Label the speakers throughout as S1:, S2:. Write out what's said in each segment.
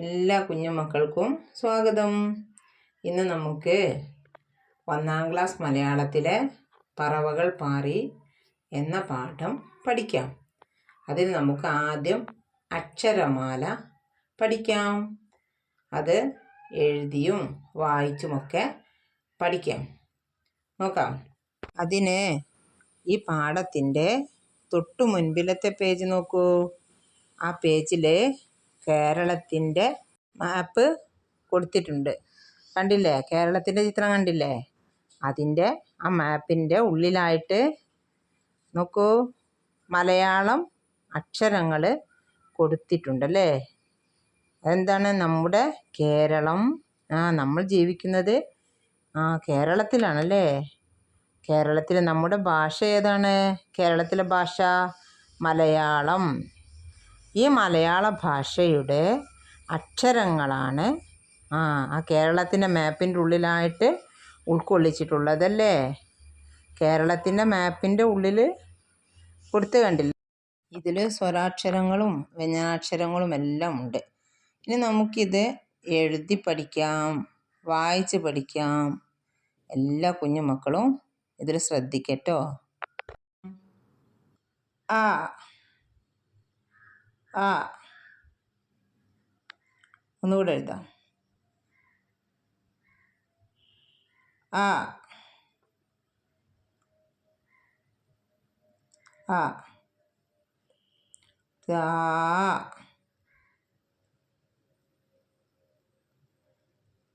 S1: എല്ലാ കുഞ്ഞുമക്കൾക്കും സ്വാഗതം. ഇന്ന് നമുക്ക് ഒന്നാം ക്ലാസ് മലയാളത്തിലെ പറവകൾ പാറി എന്ന പാഠം പഠിക്കാം. അതിൽ നമുക്ക് ആദ്യം അക്ഷരമാല പഠിക്കാം. അത് എഴുതിയും വായിച്ചുമൊക്കെ പഠിക്കാം. നോക്കാം. അതിന് ഈ പാഠത്തിന്റെ തൊട്ടു മുൻപിലത്തെ പേജ് നോക്കൂ. ആ പേജിൽ കേരളത്തിന്റെ മാപ്പ് കൊടുത്തിട്ടുണ്ട്. കണ്ടില്ലേ? കേരളത്തിന്റെ ചിത്രം കണ്ടില്ലേ? അതിന്റെ ആ മാപ്പിന്റെ ഉള്ളിലായിട്ട് നോക്കൂ. മലയാളം അക്ഷരങ്ങൾ കൊടുത്തിട്ടുണ്ടല്ലേ എന്താണ് നമ്മുടെ കേരളം. ആ നമ്മൾ ജീവിക്കുന്നത് ആ കേരളത്തിലാണല്ലേ? കേരളത്തിൽ നമ്മുടെ ഭാഷ ഏതാണ്? കേരളത്തിലെ ഭാഷ മലയാളം. ഈ മലയാള ഭാഷയുടെ അക്ഷരങ്ങളാണ് ആ ആ കേരളത്തിന്റെ മാപ്പിന്റെ ഉള്ളിലായിട്ട് ഉൾക്കൊള്ളിച്ചിട്ടുള്ളതല്ലേ? കേരളത്തിന്റെ മാപ്പിന്റെ ഉള്ളിൽ കൊടുത്ത് കണ്ടില്ല? ഇതിൽ സ്വരാക്ഷരങ്ങളും വ്യഞ്ജനാക്ഷരങ്ങളും എല്ലാം ഉണ്ട്. ഇനി നമുക്കിത് എഴുതി പഠിക്കാം വായിച്ച് പഠിക്കാം. എല്ലാ കുഞ്ഞുമക്കളും ഇതിൽ ശ്രദ്ധിക്കട്ടോ. ആ ആ. ഒന്നുകൂടെ എഴുതാം. ആ. ആ. താ.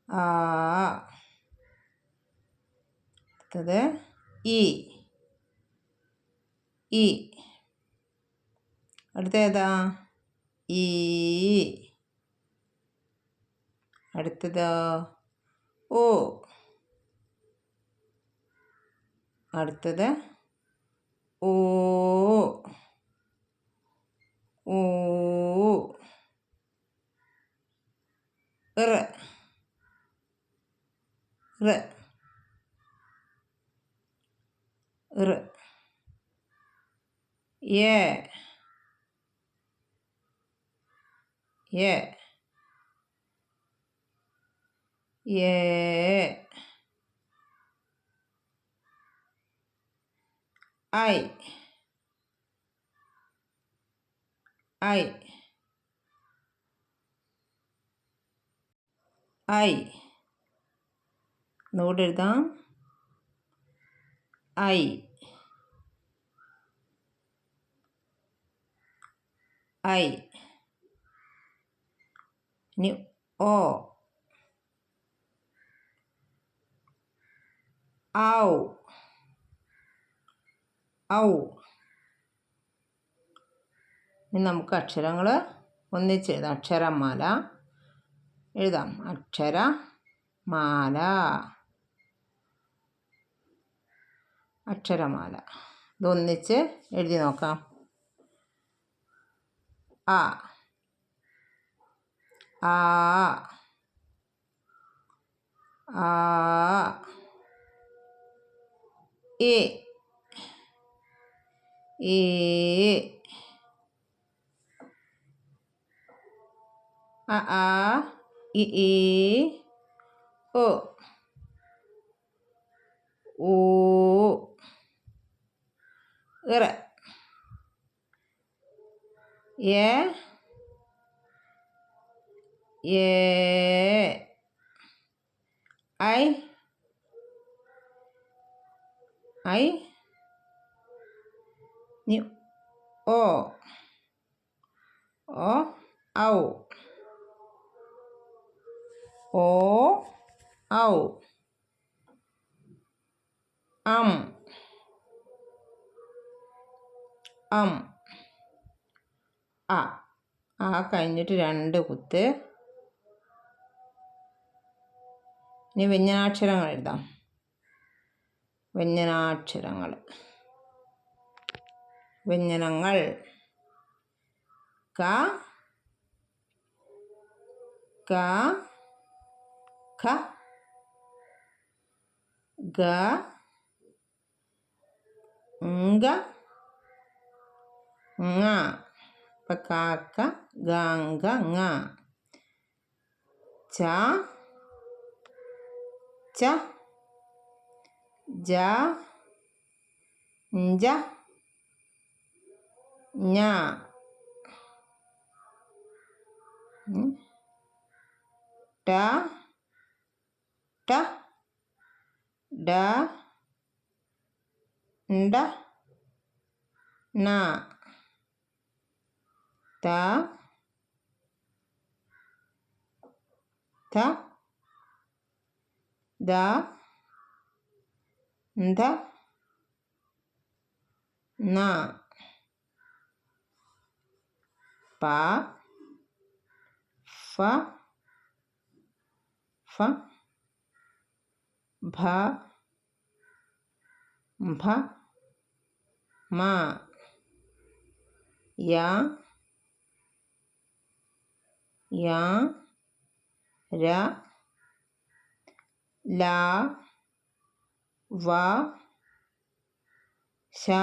S1: ആ. അടുത്തത് ഈ ഈ അടുത്ത ഏതാ? ഈ അടുത്തതോ ഓ അടുത്തത് ഓ ഓ റ് റ് റ് ഏ ഏ ഏ ഐ ഐ ഐ ഒന്നുകൂടെ എഴുതാം ഐ ഐ ഇനി ഓ. ഔ. ഔ. ഇനി നമുക്ക് അക്ഷരങ്ങൾ ഒന്നിച്ച് എഴുതാം. അക്ഷരമാല. എഴുതാം. അക്ഷര മാല അക്ഷരമാല. ഇതൊന്നിച്ച് എഴുതി നോക്കാം. ആ. ആ ആ എ ഏ അ ആ ഇ ഈ ഒ ഓ ഇറ ഏ ഏ ഐ ഐ o. O. ഔ ഓ ഔ അം അം അ ആ കഴിഞ്ഞിട്ട് രണ്ട് കുത്ത്. ഇനി വ്യഞ്ജനാക്ഷരങ്ങൾ എഴുതാം. വ്യഞ്ജനാക്ഷരങ്ങൾ. വ്യഞ്ജനങ്ങൾ. ക. ക. ഖ. ഗ. ngക ങ. ഇപ്പം കാക്ക ഗ ങ. ച. ച ജ ജ ഞ. ട ട ഡ ണ്ട ന ത ത ദ ന പ ഫ ഫ ഭ ഭ മ യ യ ര ला वा सा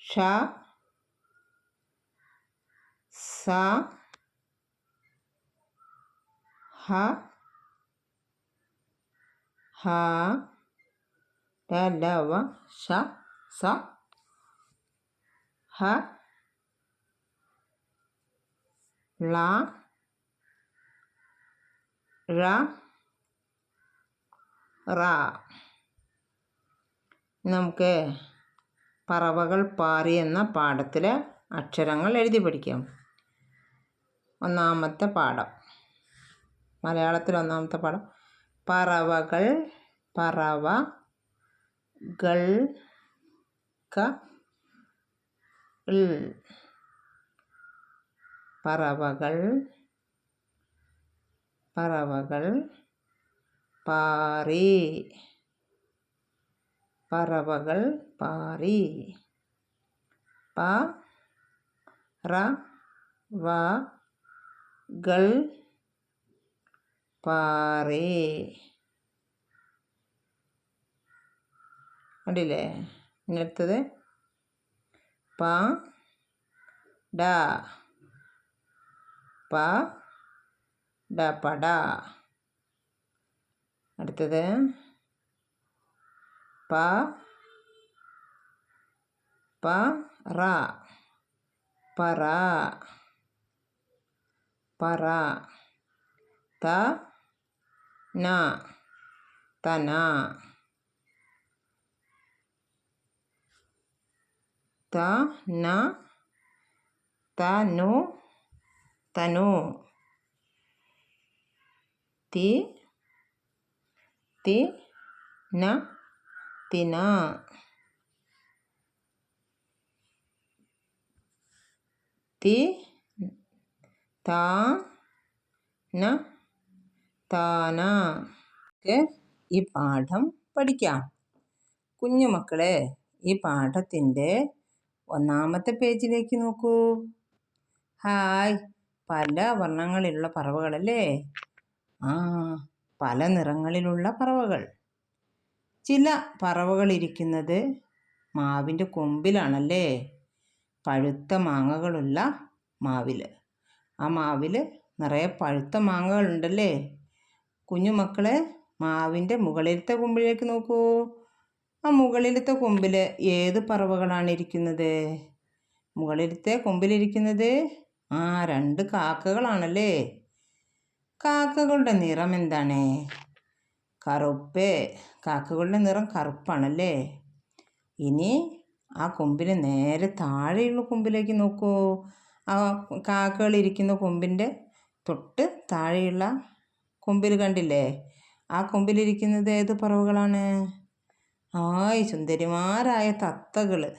S1: सा सा हा हा ला ला वा सा सा हा ला ഴ റ. നമുക്ക് പറവകൾ പാറി എന്ന പാഠത്തിലെ അക്ഷരങ്ങൾ എഴുതി പഠിക്കാം. ഒന്നാമത്തെ പാഠം. മലയാളത്തിൽ ഒന്നാമത്തെ പാഠം. പറവകൾ പറവ ഗൾ ക പറവകൾ പറവകൾ പാറി പറവകൾ പാറി പ റ വ കൾ പാറി കണ്ടില്ലേ ഇനി അടുത്തത് പ ഡ പ ഡ പട അടുത്തത് പ പ റ പറ പറ ത ന തന ത ന തനു തനു തി തി ന തിന. തി താ ന താന. ഈ പാഠം പഠിക്കാം. കുഞ്ഞുമക്കളെ ഈ പാഠത്തിന്റെ ഒന്നാമത്തെ പേജിലേക്ക് നോക്കൂ. ഹായ്. പല വർണങ്ങളിലുള്ള പറവകളല്ലേ? ആ പല നിറങ്ങളിലുള്ള പറവകൾ. ചില പറവകൾ ഇരിക്കുന്നത് മാവിന്റെ കൊമ്പിലാണല്ലേ? പഴുത്ത മാങ്ങകളുള്ള മാവിൽ ആ മാവിൽ നിറയെ പഴുത്ത മാങ്ങകളുണ്ടല്ലേ? കുഞ്ഞുമക്കളെ മാവിന്റെ മുകളിലത്തെ കൊമ്പിലേക്ക് നോക്കൂ. ആ മുകളിലത്തെ കൊമ്പിൽ ഏത് പറവകളാണ് ഇരിക്കുന്നത്? മുകളിലത്തെ കൊമ്പിലിരിക്കുന്നത് ആ രണ്ട് കാക്കകളാണല്ലേ? കാക്കകളുടെ നിറം എന്താണ്? കറുപ്പ്. കാക്കകളുടെ നിറം കറുപ്പാണല്ലേ? ഇനി ആ കൊമ്പിന് നേരെ താഴെയുള്ള കൊമ്പിലേക്ക് നോക്കൂ. ആ കാക്കകൾ ഇരിക്കുന്ന കൊമ്പിന്റെ തൊട്ട് താഴെയുള്ള കൊമ്പിൽ കണ്ടില്ലേ? ആ കൊമ്പിലിരിക്കുന്നത് ഏത് പറവുകളാണ്? ആയി സുന്ദരിമാരായ തത്തകൾ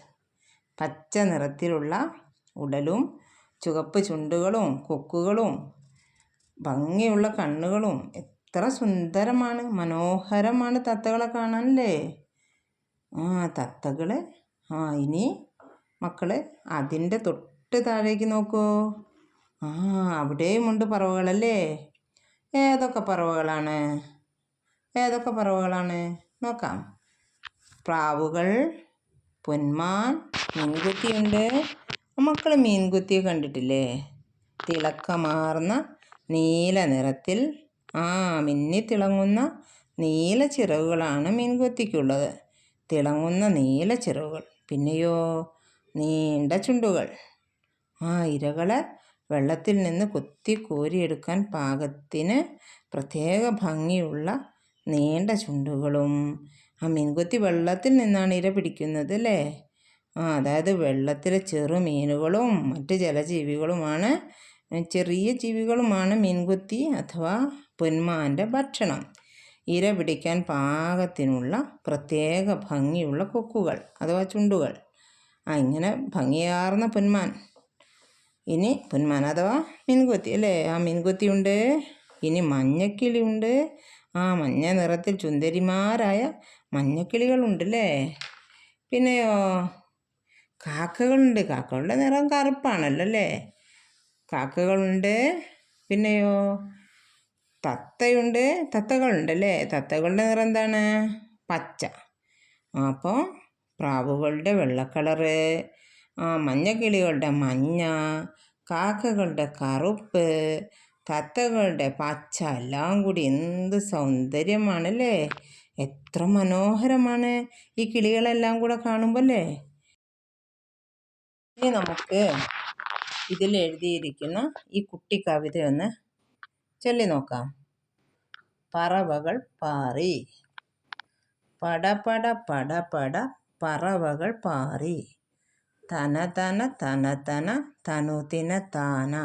S1: പച്ച നിറത്തിലുള്ള ഉടലും ചുവപ്പ് ചുണ്ടുകളും കൊക്കുകളും ഭംഗിയുള്ള കണ്ണുകളും എത്ര സുന്ദരമാണ് മനോഹരമാണ് തത്തകളെ കാണാനല്ലേ? ആ തത്തകളെ. ആ ഇനി മക്കളെ അതിന്റെ തൊട്ട് താഴേക്ക് നോക്കൂ. ആ അവിടെയുമുണ്ട് പറവകളല്ലേ? ഏതൊക്കെ പറവകളാണ്? ഏതൊക്കെ പറവകളാണ്? നോക്കാം. പ്രാവുകൾ പൊന്മാൻ മീൻകുത്തിയുണ്ട്. മക്കൾ മീൻകുത്തിയെ കണ്ടിട്ടില്ലേ? തിളക്കമാർന്ന നീല നിറത്തിൽ ആ മിന്നിത്തിളങ്ങുന്ന നീല ചിറകുകളാണ് മീൻകൊത്തിക്കുള്ളത് തിളങ്ങുന്ന നീല ചിറകുകൾ പിന്നെയോ നീണ്ട ചുണ്ടുകൾ. ആ ഇരകളെ വെള്ളത്തിൽ നിന്ന് കൊത്തി കോരിയെടുക്കാൻ പാകത്തിന് പ്രത്യേക ഭംഗിയുള്ള നീണ്ട ചുണ്ടുകളും. ആ മീൻകൊത്തി വെള്ളത്തിൽ നിന്നാണ് ഇര പിടിക്കുന്നത് അല്ലേ? ആ അതായത് വെള്ളത്തിലെ ചെറു മീനുകളും മറ്റ് ജലജീവികളുമാണ് ചെറിയ ജീവികളുമാണ് മീൻകുത്തി അഥവാ പൊന്മാന്റെ ഭക്ഷണം. ഇര പിടിക്കാൻ പാകത്തിനുള്ള പ്രത്യേക ഭംഗിയുള്ള കൊക്കുകൾ അഥവാ ചുണ്ടുകൾ. അങ്ങനെ ഭംഗിയാർന്ന പൊന്മാൻ. ഇനി പൊന്മാൻ അഥവാ മീൻകുത്തി അല്ലേ? ആ മീൻകുത്തിയുണ്ട്. ഇനി മഞ്ഞക്കിളിയുണ്ട്. ആ മഞ്ഞ നിറത്തിൽ ചുന്ദരിമാരായ മഞ്ഞക്കിളികളുണ്ടല്ലേ പിന്നെയോ? കാക്കകളുണ്ട്. കാക്കകളുടെ നിറം കറുപ്പാണല്ലോ അല്ലേ? കാക്കകളുണ്ട്. പിന്നെയോ? തത്തയുണ്ട്. തത്തകളുണ്ടല്ലേ? തത്തകളുടെ നിറം എന്താണ്? പച്ച. അപ്പോൾ പ്രാവുകളുടെ വെള്ള ആ മഞ്ഞക്കിളികളുടെ മഞ്ഞ. കാക്കകളുടെ കറുപ്പ്. തത്തകളുടെ പച്ച. എല്ലാം കൂടി എന്ത് സൗന്ദര്യമാണല്ലേ? എത്ര മനോഹരമാണ് ഈ കിളികളെല്ലാം കൂടെ കാണുമ്പോൾ അല്ലേ? ഇനി നമുക്ക് ഇതിൽ എഴുതിയിരിക്കുന്ന ഈ കുട്ടി കവിത ഒന്ന് ചൊല്ലി നോക്കാം. പറവകൾ പാറി. പട പട പട പട പറവകൾ പാറി. തന തന തന തന തനുതിന താന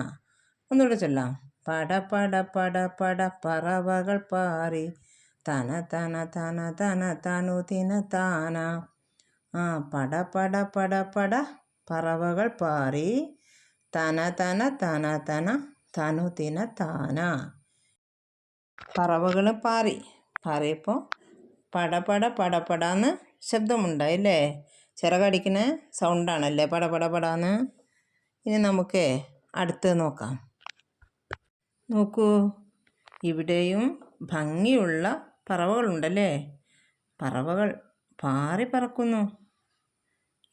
S1: ഒന്നുകൂടെ ചൊല്ലാം. പട പട പട പട പറവകൾ പാറി. തന തന തന തന താന. ആ പട പട പട പട പറവകൾ പാറി. തന തന തന തന തനു തനുതിന താന. പറവകൾ പാറി. പാറിയപ്പോൾ പടപട പടപടാന്ന് ശബ്ദമുണ്ടായില്ലേ? ചിറകടിക്കുന്ന സൗണ്ടാണല്ലേ പടപട പടാന്ന്. ഇനി നമുക്ക് അടുത്ത് നോക്കാം. നോക്കൂ. ഇവിടെയും ഭംഗിയുള്ള പറവകളുണ്ടല്ലേ? പറവകൾ പാറി പറക്കുന്നു.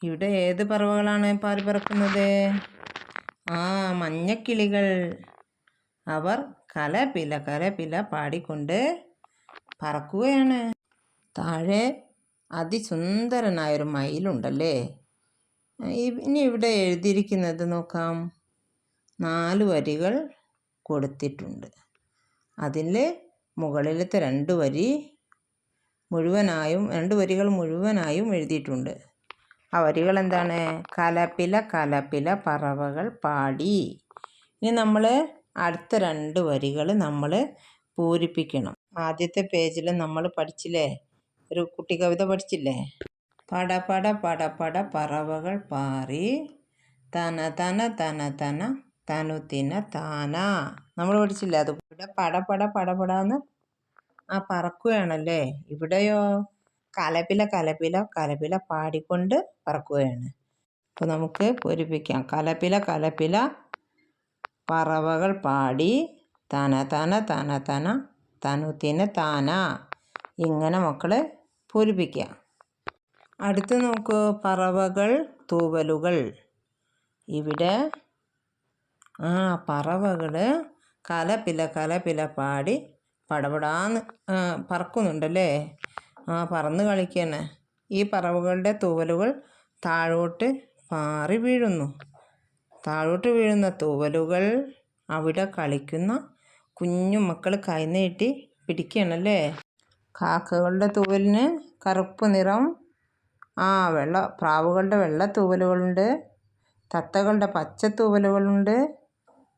S1: ഇവിടെ ഏത് പറവകളാണ് പാറി പറക്കുന്നത്? ആ മഞ്ഞക്കിളികൾ. അവർ കലപില കലപില പാടിക്കൊണ്ട് പറക്കുകയാണ്. താഴെ അതിസുന്ദരനായൊരു മയിലുണ്ടല്ലേ? ഇനി ഇവിടെ എഴുതിയിരിക്കുന്നത് നോക്കാം. നാല് വരികൾ കൊടുത്തിട്ടുണ്ട്. അതിൽ മുകളിലത്തെ രണ്ട് വരി മുഴുവനായും രണ്ട് വരികൾ മുഴുവനായും എഴുതിയിട്ടുണ്ട്. ആ വരികൾ എന്താണ് കലപ്പില കലപ്പില പറവകൾ പാടി. ഇനി നമ്മൾ അടുത്ത രണ്ട് വരികൾ നമ്മൾ പൂരിപ്പിക്കണം. ആദ്യത്തെ പേജിൽ നമ്മൾ പഠിച്ചില്ലേ? ഒരു കുട്ടി കവിത പഠിച്ചില്ലേ? പട പട പട പട പറവകൾ പാറി. തന തന തന തന തനു തിന താന. നമ്മൾ പഠിച്ചില്ലേ? അത് ഇവിടെ പട പട പട ആ പറക്കുകയാണല്ലേ? ഇവിടെയോ? കലപില കലപില കലപില പാടിക്കൊണ്ട് പറക്കുകയാണ്. അപ്പോൾ നമുക്ക് പൂരിപ്പിക്കാം. കലപില കലപില പറവകൾ പാടി. തന തന തന തന തനുത്തിന് താന. ഇങ്ങനെ മക്കൾ പൂരിപ്പിക്കുക അടുത്ത് നോക്കൂ. പറവകൾ തൂവലുകൾ. ഇവിടെ ആ പറവകൾ കലപില കലപില പാടി പടപടാന്ന് പറക്കുന്നുണ്ടല്ലേ? ആ പറന്ന് കളിക്കണേ ഈ പറവുകളുടെ തൂവലുകൾ താഴോട്ട് പാറി വീഴുന്നു. താഴോട്ട് വീഴുന്ന തൂവലുകൾ അവിടെ കളിക്കുന്ന കുഞ്ഞു മക്കൾ കൈനീട്ടി പിടിക്കണല്ലേ? കാക്കകളുടെ തൂവലിന് കറുപ്പ് നിറം ആ വെള്ള പ്രാവുകളുടെ വെള്ള തൂവലുകളുണ്ട്. തത്തകളുടെ പച്ച തൂവലുകളുണ്ട്.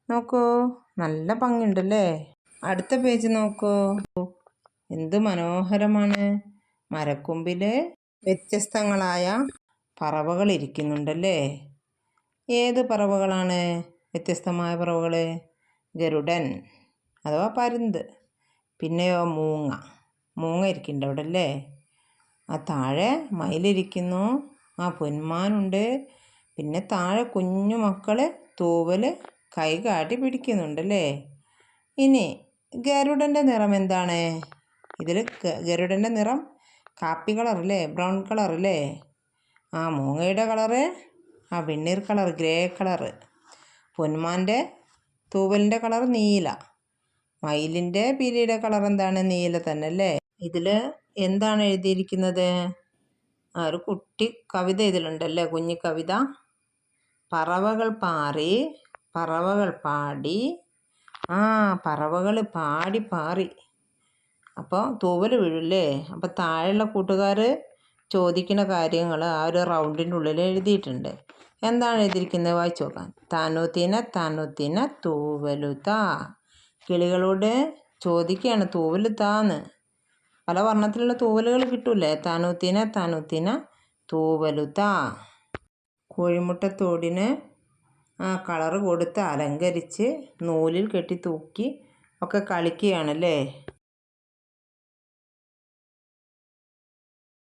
S1: നോക്കൂ നല്ല ഭംഗിയുണ്ടല്ലേ? അടുത്ത പേജ് നോക്കൂ. എന്ത് മനോഹരമാണ്. മരക്കൊമ്പിൽ വ്യത്യസ്തങ്ങളായ പറവകൾ ഇരിക്കുന്നുണ്ടല്ലേ? ഏത് പറവകളാണ് വ്യത്യസ്തമായ പറവകൾ ഗരുഡൻ അഥവാ പരുന്ത്. പിന്നെയോ മൂങ്ങ. മൂങ്ങ ഇരിക്കുന്നുണ്ട് അവിടെ അല്ലേ ആ താഴെ മയിലിരിക്കുന്നു. ആ പൊന്മാനുണ്ട്. പിന്നെ താഴെ കുഞ്ഞു മക്കൾ തൂവൽ കൈ കാട്ടി പിടിക്കുന്നുണ്ടല്ലേ? ഇനി ഗരുഡന്റെ നിറം എന്താണ്? ഇതിൽ ഗരുഡന്റെ നിറം കാപ്പി കളറല്ലേ? ബ്രൗൺ കളറല്ലേ? ആ മൂങ്ങയുടെ കളറ് ആ വെണ്ണീർ കളർ ഗ്രേ കളറ്. പൊന്മാന്റെ തൂവലിന്റെ കളർ നീല. മയിലിന്റെ പീലിയുടെ കളർ എന്താണ്? നീല തന്നെ അല്ലേ ഇതിൽ എന്താണ് എഴുതിയിരിക്കുന്നത്? ആ ഒരു കുട്ടി കവിത ഇതിലുണ്ടല്ലേ? കുഞ്ഞു കവിത. പറവകൾ പാറി പറവകൾ പാടി. ആ പറവകൾ പാടി പാറി. അപ്പോൾ തൂവൽ വീഴില്ലേ? അപ്പോൾ താഴെയുള്ള കൂട്ടുകാർ ചോദിക്കുന്ന കാര്യങ്ങൾ ആ ഒരു റൗണ്ടിന്റെ ഉള്ളിൽ എഴുതിയിട്ടുണ്ട്. എന്താണ് എഴുതിയിരിക്കുന്നത്? വായിച്ചു നോക്കാം. തനുത്തിന തനുത്തിന തൂവലുതാ കിളികളോട് ചോദിക്കുകയാണ് തൂവലുത്താന്ന് പല വർണത്തിലുള്ള തൂവലുകൾ കിട്ടൂലേ തനുത്തിന തനുത്തിന തൂവലുതാ കോഴിമുട്ടത്തോടിന് കളറ് കൊടുത്ത് അലങ്കരിച്ച് നൂലിൽ കെട്ടി തൂക്കി ഒക്കെ കളിക്കുകയാണല്ലേ?